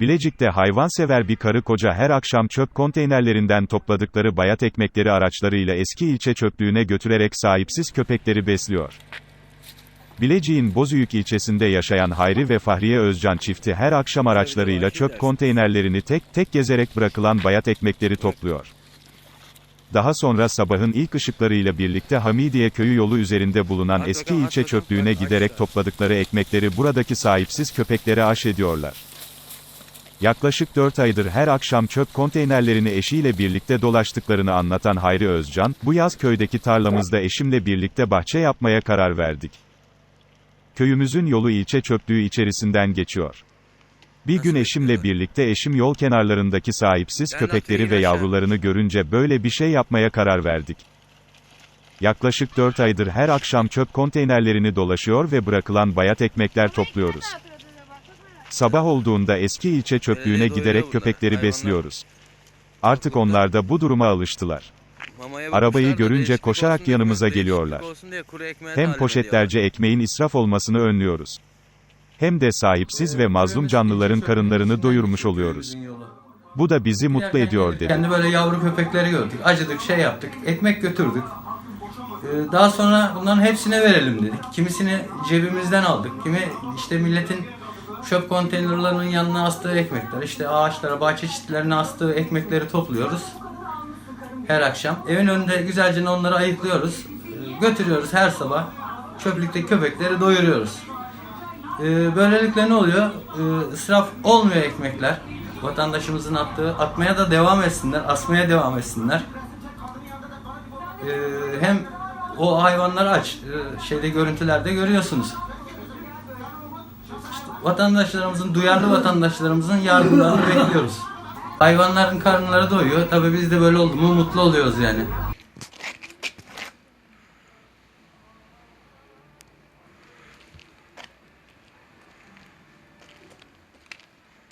Bilecik'te hayvansever bir karı koca her akşam çöp konteynerlerinden topladıkları bayat ekmekleri araçlarıyla eski ilçe çöplüğüne götürerek sahipsiz köpekleri besliyor. Bilecik'in Bozüyük ilçesinde yaşayan Hayri ve Fahriye Özcan çifti her akşam araçlarıyla çöp konteynerlerini tek tek gezerek bırakılan bayat ekmekleri topluyor. Daha sonra sabahın ilk ışıklarıyla birlikte Hamidiye köyü yolu üzerinde bulunan eski ilçe çöplüğüne giderek topladıkları ekmekleri buradaki sahipsiz köpeklere aş ediyorlar. Yaklaşık 4 aydır her akşam çöp konteynerlerini eşiyle birlikte dolaştıklarını anlatan Hayri Özcan, bu yaz köydeki tarlamızda eşimle birlikte bahçe yapmaya karar verdik. Köyümüzün yolu ilçe çöplüğü içerisinden geçiyor. Bir gün eşimle birlikte eşim yol kenarlarındaki sahipsiz köpekleri ve yavrularını görünce böyle bir şey yapmaya karar verdik. Yaklaşık 4 aydır her akşam çöp konteynerlerini dolaşıyor ve bırakılan bayat ekmekler topluyoruz. Sabah olduğunda eski ilçe çöplüğüne giderek köpekleri besliyoruz. Artık onlar da bu duruma alıştılar. Arabayı görünce koşarak yanımıza geliyorlar. Hem poşetlerce ekmeğin israf olmasını önlüyoruz. Hem de sahipsiz ve mazlum canlıların karınlarını doyurmuş oluyoruz. Bu da bizi mutlu ediyor dedi. Kendi böyle yavru köpekleri gördük. Acıdık, şey yaptık. Ekmek götürdük. Ee, Daha sonra bunların hepsine verelim dedik. Kimisini cebimizden aldık. Kimi işte milletin çöp konteynerlarının yanına astığı ekmekler. işte ağaçlara, bahçe çitlerine astığı ekmekleri topluyoruz. Her akşam. Evin önünde güzelce onları ayıklıyoruz. Ee, Götürüyoruz her sabah. Çöplükteki köpekleri doyuruyoruz. Ee, böylelikle ne oluyor? Ee, israf olmuyor ekmekler. Vatandaşımızın attığı, atmaya da devam etsinler, asmaya devam etsinler. Hem o hayvanlar aç, şeyde görüntülerde görüyorsunuz. Vatandaşlarımızın, duyarlı vatandaşlarımızın yardımlarını bekliyoruz. Hayvanların karınları doyuyor. Tabii biz de böyle oldu mu mutlu oluyoruz yani.